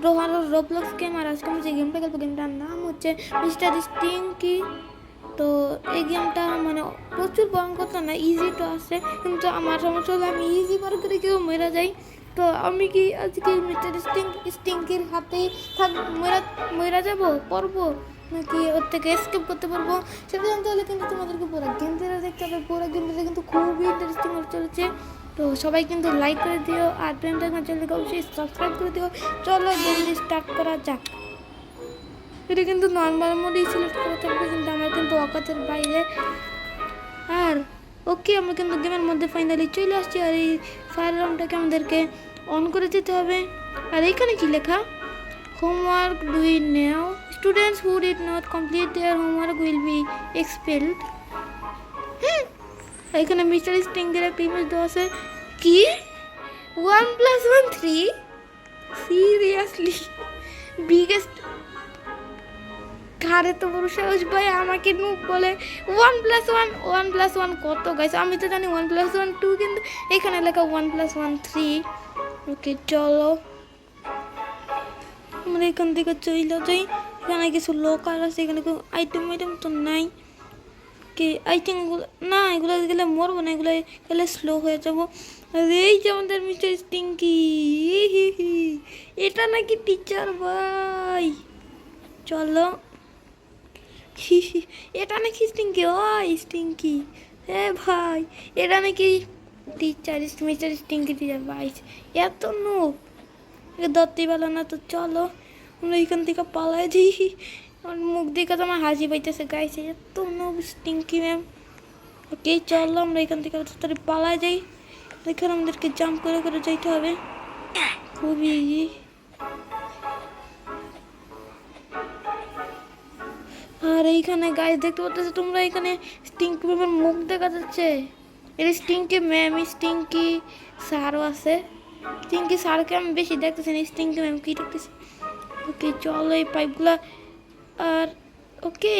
Game রোহার Roblox game আর আজকে আমি যে গেমটা খেলব গেমটার নাম হচ্ছে মিস্টার স্টিংকি তো এই গেমটা মানে প্রচুর ভয়ঙ্কর না ইজি তো আছে কিন্তু আমার সমস্যা হলো আমি ইজি বার করে কেউ মেরা যাই তো আমি কি আজকে মিস্টার স্টিং স্টিঙ্কির হাতেই থাক মেরা মেরা যাব পড়ব নাকি ওর থেকে এসকেপ করতে পারব সেটা জানতে হলে কিন্তু তোমাদেরকে পুরো গেমটা দেখতে হবে পুরো গেমটা কিন্তু খুবই ইন্টারেস্টিং হতে চলেছে তো সবাই কিন্তু লাইক করে দিও আর প্রেমটা না চললে অবশ্যই সাবস্ক্রাইব করে দিও। চলো জলদি স্টার্ট করা যাক। এটা কিন্তু নর্মাল মোডেই সিলেক্ট করা থাকবে, কিন্তু আমার কিন্তু অকাতের বাইরে। আর ওকে আমরা কিন্তু গেমের মধ্যে ফাইনালি চলে আসছি। আর এই ফায়ার রাউন্ডটাকে আমাদেরকে অন করে দিতে হবে। আর এইখানে কি লেখা? Homework due now students who did not complete their homework will be expelled এখানে মিস্টার স্টিঙ্গের একটা ইমেজ দেওয়া আছে। কি? One plus one three seriously biggest ঘাড়ে তো বড় সাহস ভাই, আমাকে নুক বলে one plus one one plus one কত গাইছে আমি তো জানি ওয়ান প্লাস ওয়ান টু কিন্তু এখানে লেখা one plus one three okay চলো। আমরা এখান থেকে চলে যাই। এখানে কিছু লোকাল আছে, এখানে আইটেম আইটেম তো নাই। কি? আইটেমগুলো না এগুলো গেলে মরবো না এগুলো গেলে স্লো হয়ে যাব। এই যে আমাদের মিস্টার স্টিঙ্কি এটা নাকি টিচার ভাই। চলো। এটা নাকি স্টিঙ্কি ওই স্টিঙ্কি হ্যাঁ ভাই, এটা নাকি টিচার মিস্টার স্টিঙ্কি টিচার ভাই। এত নোক ধরতেই পারল না, তো চলো। আমরা এখান থেকে পালাই দিই মুখ দেখে তো আমার হাসি পাইতেছে গাইছে এত নোক স্টিঙ্কি ম্যাম ওকে চলো আমরা এখান থেকে তাড়াতাড়ি পালাই যাই। এখানে আমাদেরকে জাম্প করে করে যাইতে হবে। খুবই ইজি আর এইখানে গাছ দেখতে পাচ্ছ তোমরা এখানে স্টিঙ্কি ম্যামের মুখ দেখা যাচ্ছে। এটা স্টিঙ্কি ম্যাম স্টিঙ্কি স্যারও আছে। স্টিঙ্কি স্যারকে আমি বেশি দেখতেছি না স্টিঙ্কি ম্যাম কি দেখতেছি। ওকে চলো এই পাইপগুলো আর ওকে,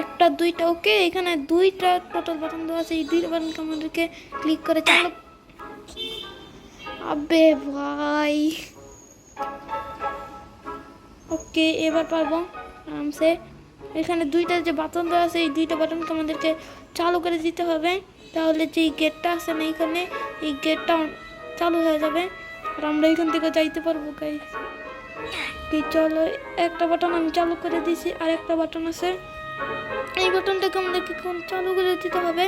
একটা, দুইটা, ওকে, এখানে দুইটা টোটাল বাটন দেওয়া আছে, এই দুইটা বাটনকে আমাদেরকে ক্লিক করে চালো আবে ভাই। ওকে, এবার পারব আরামসে। এখানে দুইটা যে বাটন দেওয়া আছে, এই দুইটা বাটনকে আমাদেরকে চালু করে দিতে হবে। তাহলে যে গেটটা আছে না এখানে, এই গেটটা চালু হয়ে যাবে। আর আমরা এখান থেকে যাইতে পারব গাই কি চলো, একটা বাটন আমি চালু করে দিয়েছি আর একটা বাটন আছে। এই বাটনটাকে আমাদেরকে কোন চালু করে দিতে হবে?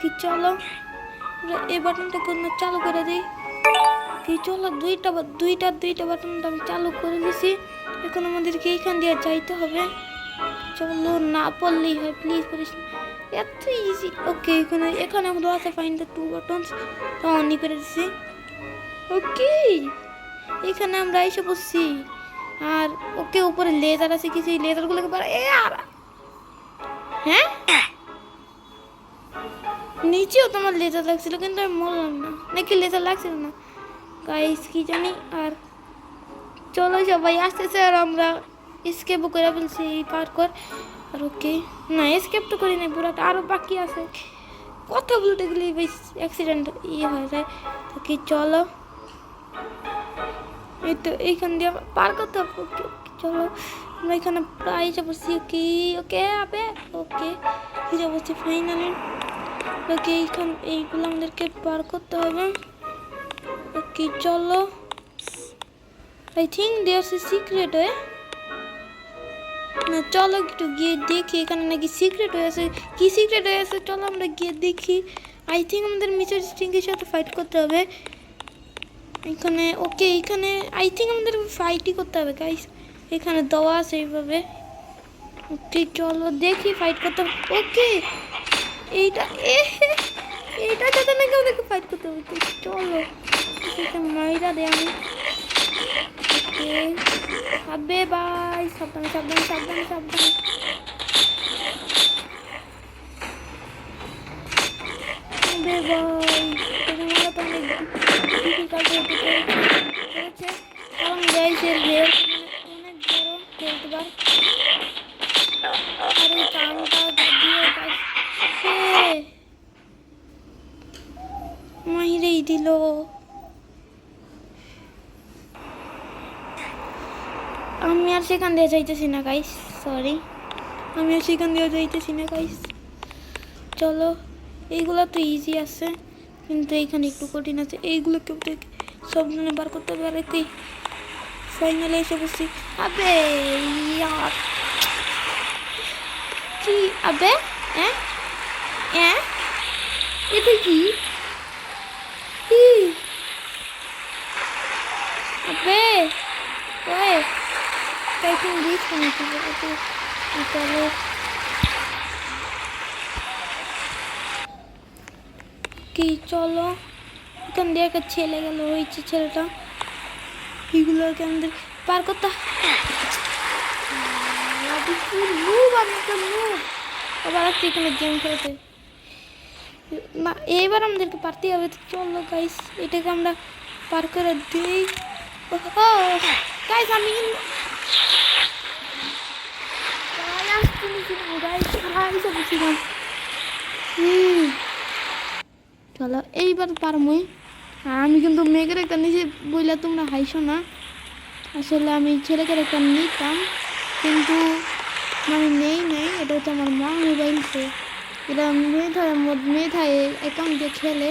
কি চলো। এই বাটনটা কোন চালু করে দিই। কি চলো, দুইটা দুইটা দুইটা বাটনটা আমি চালু করে দিয়েছি এখন আমাদেরকে এইখান দিয়ে যাইতে হবে। চলো, না পড়লেই হয় প্লিজ করিস এত ইজি ওকে এখানে এখানে আমাদের আছে ফাইন দ্য টু বাটনস তো অনই করে দিছি। ওকে এখানে আমরা এসে বসছি। আর ওকে উপরে লেজার আছে কিছু লেজারগুলোকে পারে এ আর হ্যাঁ? নিচেও তোমার লেজার লাগছিল, কিন্তু আমি বললাম না। নাকি লেজার লাগছিল না? গাইস কি জানি, আর চলো সবাই, আসতেছে আর আমরা স্কেপও করে ফেলছি এই পার্কর আর ওকে না স্কেপ তো করি নাই পুরাটা আরও বাকি আছে। কথা বলতে গেলে বেশ অ্যাক্সিডেন্ট ইয়ে হয়ে যায় তো কি, চলো। তো এইখান দিয়ে পার করতে হবে। চলো, আমরা এখানে প্রায় যাব ওকে ওকে, আবে, ওকে, যাব ফাইনালি ওকে, এইখান, এইগুলো আমাদেরকে পার করতে হবে। ওকে, চলো। আই থিঙ্ক এ সিক্রেট হয়ে না, চলো একটু গিয়ে দেখি, এখানে নাকি সিক্রেট হয়ে আছে। কি সিক্রেট হয়ে আছে? চলো আমরা গিয়ে দেখি। আই থিঙ্ক আমাদের মিস্টার স্টিংকের সাথে ফাইট করতে হবে। এখানে, ওকে, এখানে আই থিঙ্ক আমাদের ফাইটই করতে হবে গাইস এখানে দেওয়া আছে এইভাবে। ওকে, চলো দেখি ফাইট করতে হবে। ওকে, এইটা এইটা যাতে নাকি আমাদেরকে ফাইট করতে হবে। চলো। এটা মাইরা দে আমি। ওকে, আবে বাই সাবধানে সাবধানে সাবধানে সাবধানে। বাই কারণ মাহিরেই দিল আমি আর সেখান দিয়ে যাইতেছি না গাইস সরি আমি আর সেখান দিয়ে যাইতেছি না গাইস চলো, এইগুলো তো ইজি আছে। কিন্তু এইখানে একটু কঠিন আছে। এইগুলো কেউ দেখে সব জনে বার করতে পারে কি ফাইনালে এসে বসছি। আবে কি? আবে? হ্যাঁ হ্যাঁ এটা কি? আবে, ওয়ে। টাইপিং দিস কেন চলো কি চলো এখান দিয়ে একটা ছেলে গেল ওই যে ছেলেটা এগুলোকে আমাদের পার করতে নুব আমি একটা নুব আবার আসছি এখানে গেম খেলতে না এইবার আমাদেরকে পারতেই হবে তো চলো গাইস এটাকে আমরা পার করে দিই গাইস আমি কিন্তু গাইস আসছিলাম গাইস গাইস আসছিলাম হুম চলো, এইবার পারমই। আমি কিন্তু মেঘের একটা নিজে বইলে তোমরা হাইছো না। আসলে আমি ছেলেকে একটা নিতাম, কিন্তু মানে নেই নেই, এটা হচ্ছে আমার মা মোবাইলতে এটা মেধায় মেধায় অ্যাকাউন্ট দিয়ে খেলে।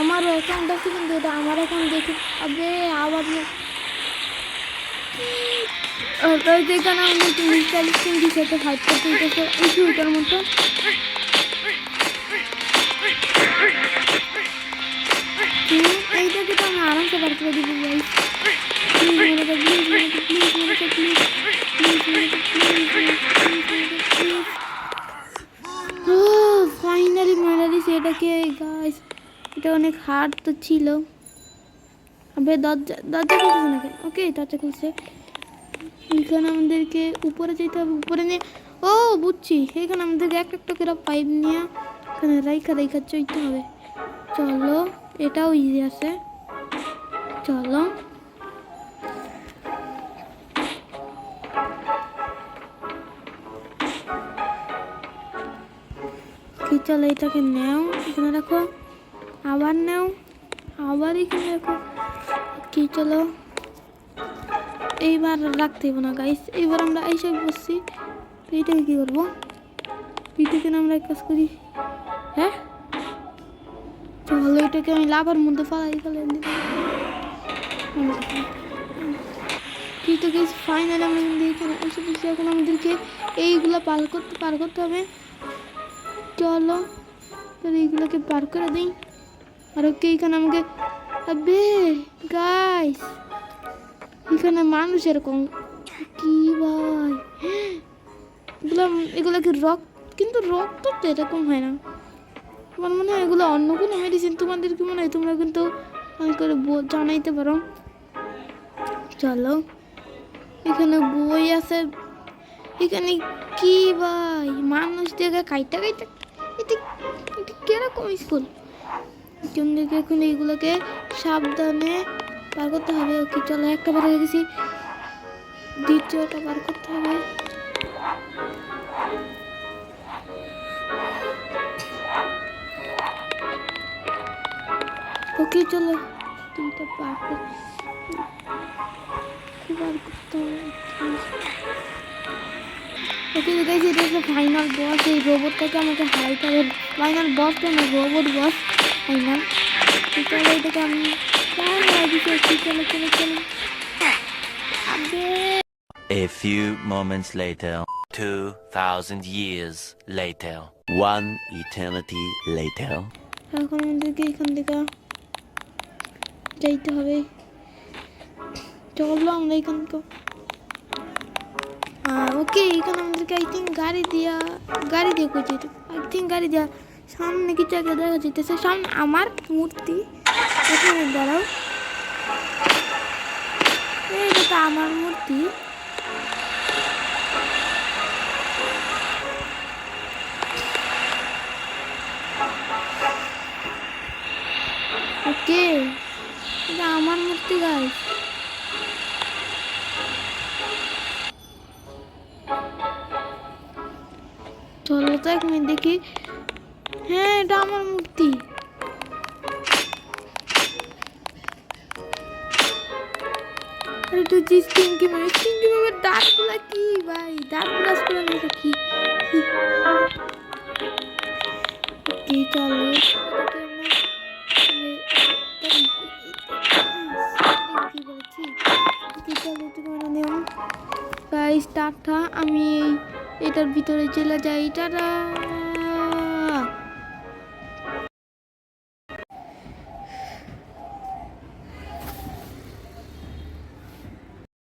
আমারও অ্যাকাউন্ট আছে কিন্তু এটা আমার অ্যাকাউন্ট দেখে আবে আবার যেখানে চল্লিশ চাল্লিশ কেজি সাথে ফাইট করতে হইতেছে উঁচু ওইটার মতো আরামসে বার করে দিব ভাই প্লিজ মেরে দে প্লিজ ফাইনালি মেরে দিছে এটাকে গাইস এটা অনেক হার্ড তো ছিল আবে দরজা দরজা খুলছে না ওকে দরজা খুলছে এখানে আমাদেরকে উপরে যেতে হবে উপরে নিয়ে ও বুঝছি এখানে আমাদেরকে এক একটা করে পাইপ নিয়ে এখানে রাইখা রাইখা চইতে হবে চলো এটাও ইজি আছে। চলো। কি চলো এটাকে নেও? এখানে রাখো। আবার নেও। আবার এখানে রাখো। কি চলো? এইবার রাখতে হবে না গাইস এইবার আমরা এসে বসছি তো এইটাকে কী করব? এইটাকে না আমরা এক কাজ করি। চলো এটাকে আমি লাভার মধ্যে ফালাই ফেলে তো গেছি ফাইনালি আমরা কিন্তু এখানে এসে এখন আমাদেরকে এইগুলো পার করতে পার করতে হবে। চলো, তাহলে এইগুলোকে পার করে দিই। আর ওকে এখানে আমাকে আবে গাইস এখানে মানুষ এরকম। কি ভাই? এগুলো এগুলো কি রক্ত কিন্তু রক্ত তো এরকম হয় না। আমার মনে হয় এগুলো অন্য কোনো মেডিসিন তোমাদের কি মনে হয়, তোমরা কিন্তু করে জানাইতে পারো। চলো, এখানে বই আছে। এখানে কি ভাই? মানুষ দেখে খাইতে খাইতে এটা এটা কীরকম স্কুল কিন্তু এখন এইগুলোকে সাবধানে পার করতে হবে। ওকে, চলো একটা বার হয়ে গেছি। দ্বিতীয়টা বার করতে হবে। ওকে চলো দুইটা পার করে বার করতে হবে ওকে গাইজ এটা হচ্ছে ফাইনাল বস এই রোবটটাকে আমাকে হারাইতে হবে ফাইনাল বস তো না রোবট বস ফাইনাল চলো এটাকে আমি কেন চলো চলো চলো। A few moments later, 2,000 years later. One eternity later. এখন আমাদেরকে এখান থেকে যাইতে হবে। চলো আমরা এখান থেকে। ওকে, এখানে আমাদেরকে আই থিঙ্ক গাড়ি দিয়া, গাড়ি দিয়ে করছি আই থিঙ্ক গাড়ি দিয়া সামনে কিছু একটা দেখা যেতেছে সামনে আমার মূর্তি। এখানে দাঁড়াও। এই এটা তো আমার মূর্তি। ওকে। এটা আমার মূর্তি গাই চলো তো এক মিনিট দেখি। হ্যাঁ এটা আমার মূর্তি। একটু জিস টিঙ্কি মেরে টিঙ্কি মেরে দাঁতগুলা কি ভাই? দাঁত কি? কি চলো। গাইস টাটা আমি এটার ভিতরে চলে যাই টাটা।